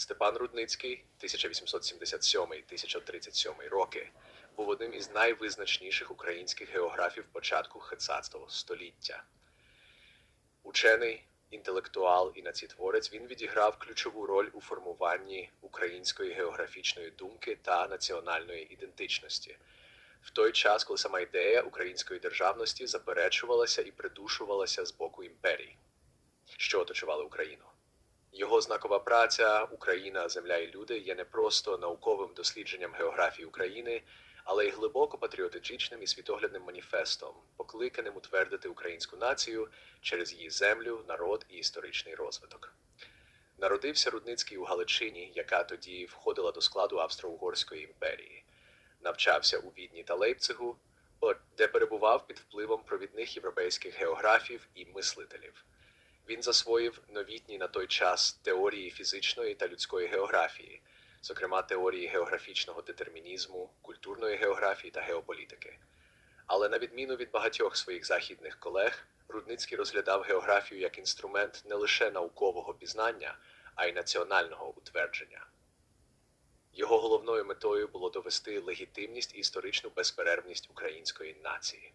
Степан Рудницький, 1877-1937 роки, був одним із найвизначніших українських географів початку ХХ століття. Учений, інтелектуал і націотворець він відіграв ключову роль у формуванні української географічної думки та національної ідентичності. В той час, коли сама ідея української державності заперечувалася і придушувалася з боку імперії, що оточували Україну. Його знакова праця Україна, земля і люди є не просто науковим дослідженням географії України, але й глибоко патріотичним і світоглядним маніфестом, покликаним утвердити українську націю через її землю, народ і історичний розвиток. Народився Рудницький у Галичині, яка тоді входила до складу Австро-Угорської імперії. Навчався у Відні та Лейпцигу, де перебував під впливом провідних європейських географів і мислителів. Він засвоїв новітні на той час теорії фізичної та людської географії, зокрема теорії географічного детермінізму, культурної географії та геополітики. Але на відміну від багатьох своїх західних колег, Рудницький розглядав географію як інструмент не лише наукового пізнання, а й національного утвердження. Його головною метою було довести легітимність і історичну безперервність української нації.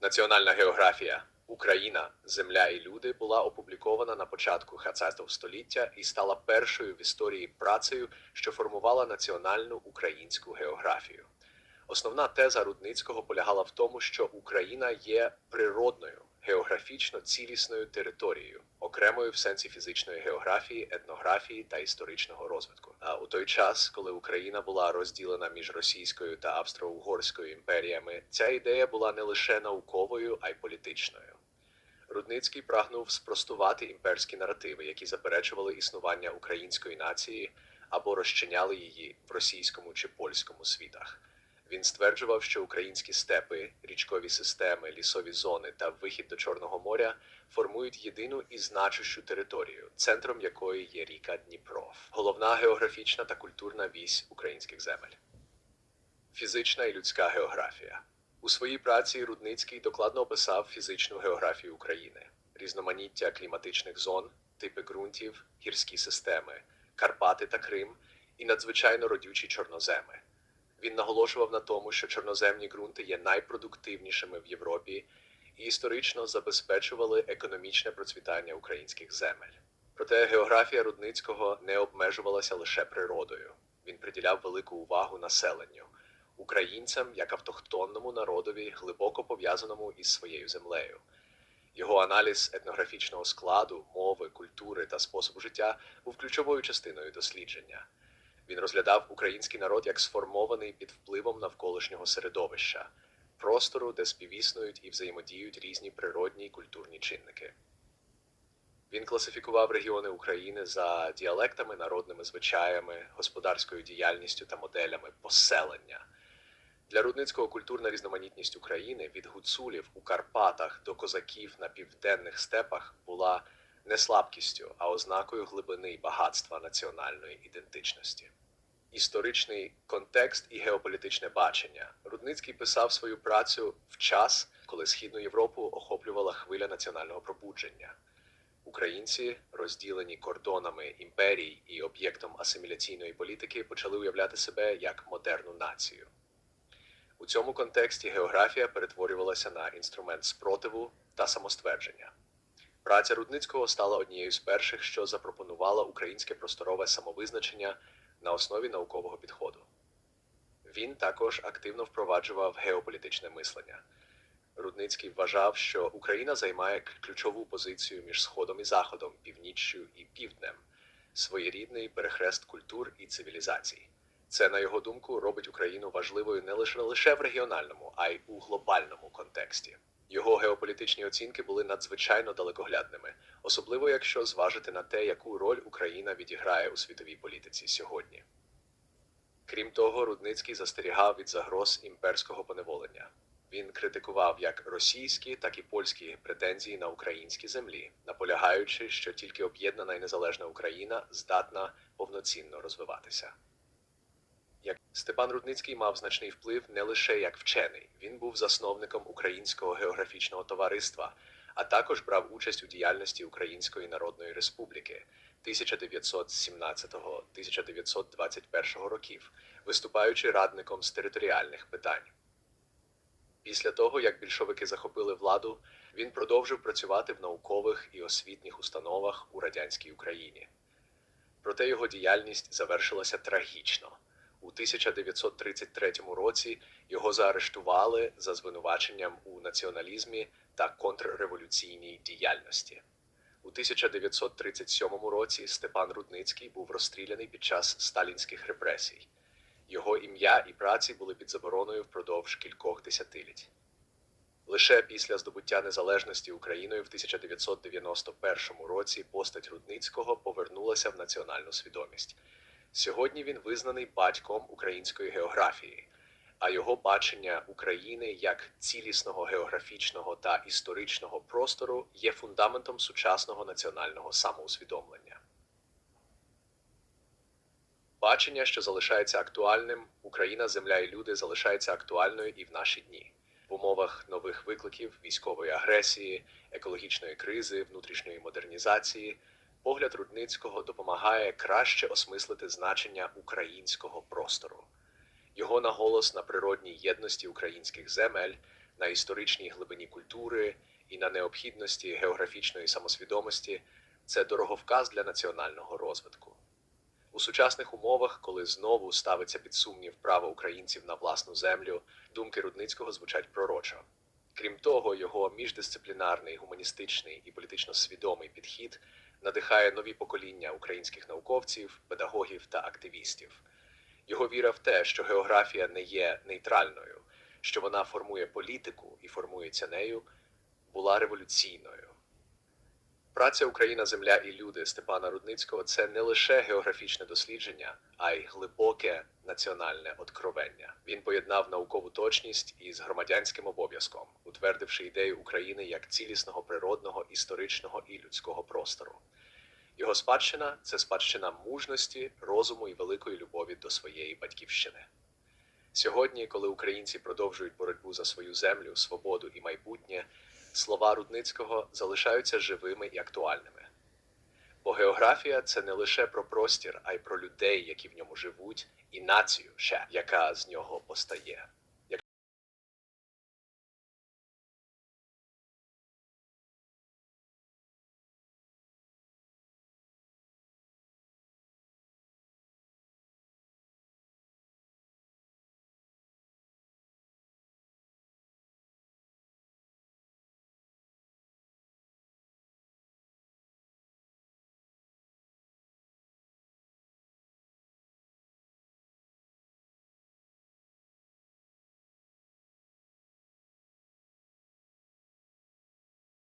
Національна географія Україна, земля і люди була опублікована на початку ХХ століття і стала першою в історії працею, що формувала національну українську географію. Основна теза Рудницького полягала в тому, що Україна є природною, географічно цілісною територією, окремою в сенсі фізичної географії, етнографії та історичного розвитку. А у той час, коли Україна була розділена між Російською та Австро-Угорською імперіями, ця ідея була не лише науковою, а й політичною. Рудницький прагнув спростувати імперські наративи, які заперечували існування української нації або розчиняли її в російському чи польському світах. Він стверджував, що українські степи, річкові системи, лісові зони та вихід до Чорного моря формують єдину і значущу територію, центром якої є ріка Дніпро, головна географічна та культурна вісь українських земель. Фізична і людська географія. У своїй праці Рудницький докладно описав фізичну географію України, різноманіття кліматичних зон, типи ґрунтів, гірські системи, Карпати та Крим і надзвичайно родючі чорноземи. Він наголошував на тому, що чорноземні ґрунти є найпродуктивнішими в Європі і історично забезпечували економічне процвітання українських земель. Проте географія Рудницького не обмежувалася лише природою. Він приділяв велику увагу населенню, українцям як автохтонному народові, глибоко пов'язаному із своєю землею. Його аналіз етнографічного складу, мови, культури та способу життя був ключовою частиною дослідження. Він розглядав український народ як сформований під впливом навколишнього середовища, простору, де співіснують і взаємодіють різні природні й культурні чинники. Він класифікував регіони України за діалектами, народними звичаями, господарською діяльністю та моделями поселення. Для Рудницького культурна різноманітність України від гуцулів у Карпатах до козаків на південних степах була не слабкістю, а ознакою глибини й багатства національної ідентичності. Історичний контекст і геополітичне бачення. Рудницький писав свою працю в час, коли Східну Європу охоплювала хвиля національного пробудження. Українці, розділені кордонами імперій і об'єктом асиміляційної політики, почали уявляти себе як модерну націю. У цьому контексті географія перетворювалася на інструмент спротиву та самоствердження. Праця Рудницького стала однією з перших, що запропонувала українське просторове самовизначення на основі наукового підходу. Він також активно впроваджував геополітичне мислення. Рудницький вважав, що Україна займає ключову позицію між Сходом і Заходом, північчю і півднем, своєрідний перехрест культур і цивілізацій. Це, на його думку, робить Україну важливою не лише лише в регіональному, а й у глобальному контексті. Його геополітичні оцінки були надзвичайно далекоглядними, особливо якщо зважити на те, яку роль Україна відіграє у світовій політиці сьогодні. Крім того, Рудницький застерігав від загроз імперського поневолення. Він критикував як російські, так і польські претензії на українські землі, наполягаючи, що тільки об'єднана і незалежна Україна здатна повноцінно розвиватися. Як Степан Рудницький мав значний вплив не лише як вчений, він був засновником Українського географічного товариства, а також брав участь у діяльності Української Народної Республіки, 1917-1921 років, виступаючи радником з територіальних питань. Після того, як більшовики захопили владу, він продовжив працювати в наукових і освітніх установах у радянській Україні. Проте його діяльність завершилася трагічно. У 1933 році його заарештували за звинуваченням у націоналізмі та контрреволюційній діяльності. У 1937 році Степан Рудницький був розстріляний під час сталінських репресій. Його ім'я і праці були під забороною впродовж кількох десятиліть. Лише після здобуття незалежності Україною в 1991 році постать Рудницького повернулася в національну свідомість. Сьогодні він визнаний батьком української географії, а його бачення України як цілісного географічного та історичного простору є фундаментом сучасного національного самоусвідомлення. Бачення, що залишається актуальним, Україна, земля і люди залишається актуальною і в наші дні. В умовах нових викликів, військової агресії, екологічної кризи, внутрішньої модернізації, погляд Рудницького допомагає краще осмислити значення українського простору. Його наголос на природній єдності українських земель, на історичній глибині культури і на необхідності географічної самосвідомості це дороговказ для національного розвитку. У сучасних умовах, коли знову ставиться під сумнів право українців на власну землю, думки Рудницького звучать пророчо. Крім того, його міждисциплінарний, гуманістичний і політично свідомий підхід надихає нові покоління українських науковців, педагогів та активістів. Його віра в те, що географія не є нейтральною, що вона формує політику і формується нею, була революційною. Праця Україна, Земля і люди Степана Рудницького це не лише географічне дослідження, а й глибоке національне откровення. Він поєднав наукову точність із громадянським обов'язком, утвердивши ідею України як цілісного природного, історичного і людського простору. Його спадщина це спадщина мужності, розуму і великої любові до своєї батьківщини. Сьогодні, коли українці продовжують боротьбу за свою землю, свободу і майбутнє, слова Рудницького залишаються живими і актуальними. Бо географія це не лише про простір, а й про людей, які в ньому живуть, і націю ще, яка з нього постає.